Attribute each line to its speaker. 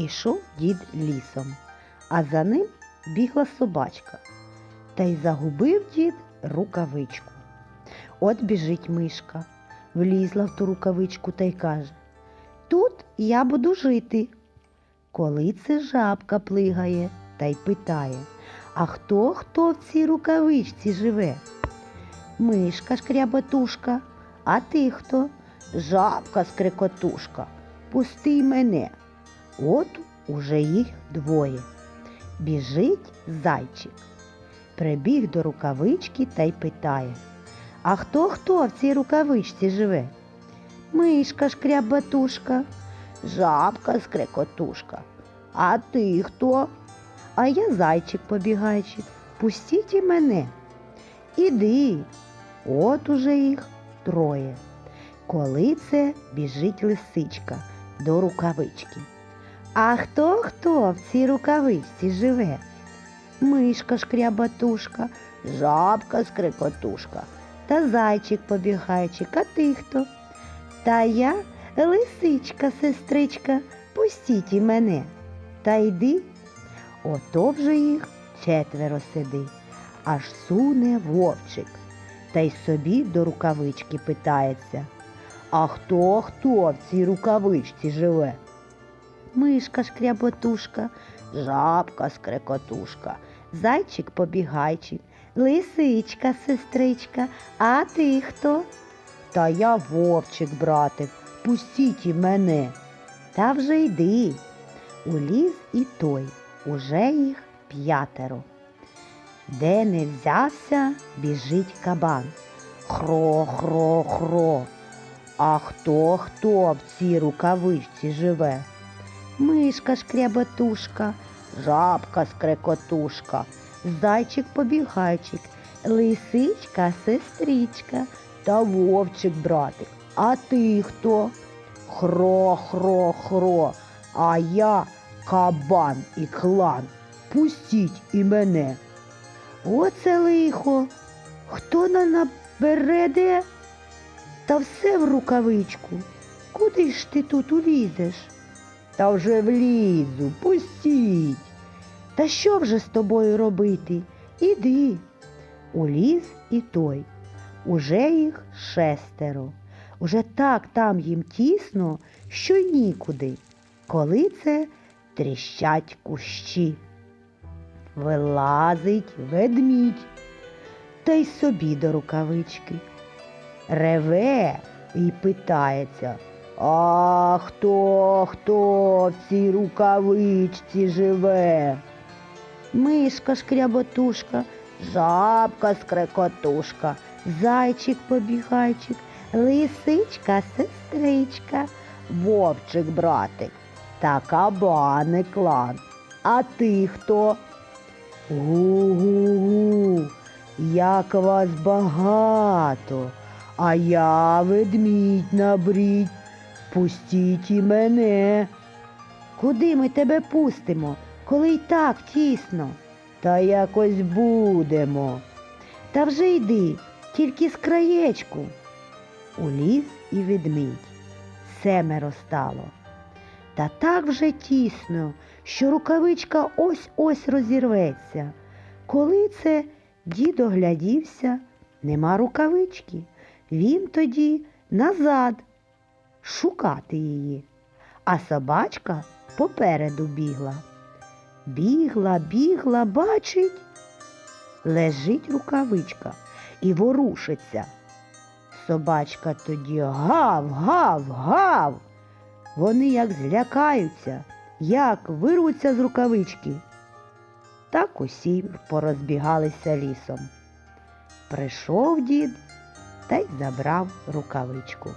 Speaker 1: Ішов дід лісом, а за ним бігла собачка. Та й загубив дід рукавичку. От біжить мишка, влізла в ту рукавичку та й каже Тут я буду жити. Коли це жабка плигає та й питає А хто хто в цій рукавичці живе? Мишка шкряботушка, а ти хто? Жабка скрикотушка. Пусти мене. От уже їх двоє. Біжить зайчик. Прибіг до рукавички та й питає А хто хто в цій рукавичці живе? Мишка шкрябатушка, жабка скрекотушка. А ти хто? А я зайчик побігайчик. Пустіть і мене. Іди. От уже їх троє. Коли це біжить лисичка до рукавички. А хто хто в цій рукавичці живе? Мишка шкрябатушка, жабка скрикотушка та зайчик побігайчик, а ти хто? Та я лисичка, сестричка, пустіть і мене. Та йди. Ото вже їх четверо сиди, аж суне вовчик, та й собі до рукавички питається. А хто хто в цій рукавичці живе? Мишка шкряботушка, жабка скрекотушка, зайчик побігайчик, лисичка сестричка, а ти хто? Та я вовчик, братик, пустіть і мене. Та вже йди. Уліз і той, уже їх п'ятеро. Де не взявся, біжить кабан. Хро, хро, хро. А хто хто в цій рукавичці живе? Мишка шкряботушка, жабка скрекотушка, зайчик побігайчик, лисичка сестричка та вовчик братик. А ти хто? Хро, хро, хро, а я кабан і клан. Пустіть і мене. Оце лихо. Хто на набере де? Та все в рукавичку. Куди ж ти тут улізеш? Та вже влізу, пустіть. Та що вже з тобою робити? Іди. Уліз і той. Уже їх шестеро. Уже так там їм тісно, що й нікуди. Коли це тріщать кущі. Вилазить ведмідь, та й собі до рукавички. Реве і питається, а хто, хто в цій рукавичці живе? Мишка шкряботушка, жабка скрекотушка, зайчик побігайчик, лисичка сестричка, вовчик братик та кабаник клан. А ти хто? Гу-гу-гу, як вас багато, а я ведмідь набрідь, пустіть і мене. Куди ми тебе пустимо, коли й так тісно? Та якось будемо. Та вже йди, тільки з краєчку. Уліз і ведмідь. Семеро стало. Та так вже тісно, що рукавичка ось-ось розірветься. Коли це дід оглядівся, нема рукавички. Він тоді назад шукати її, а собачка попереду бігла. Бігла, бігла, бачить, лежить рукавичка і ворушиться. Собачка тоді гав, гав, гав. Вони як злякаються, як вирвуться з рукавички. Так усі порозбігалися лісом. Прийшов дід та й забрав рукавичку.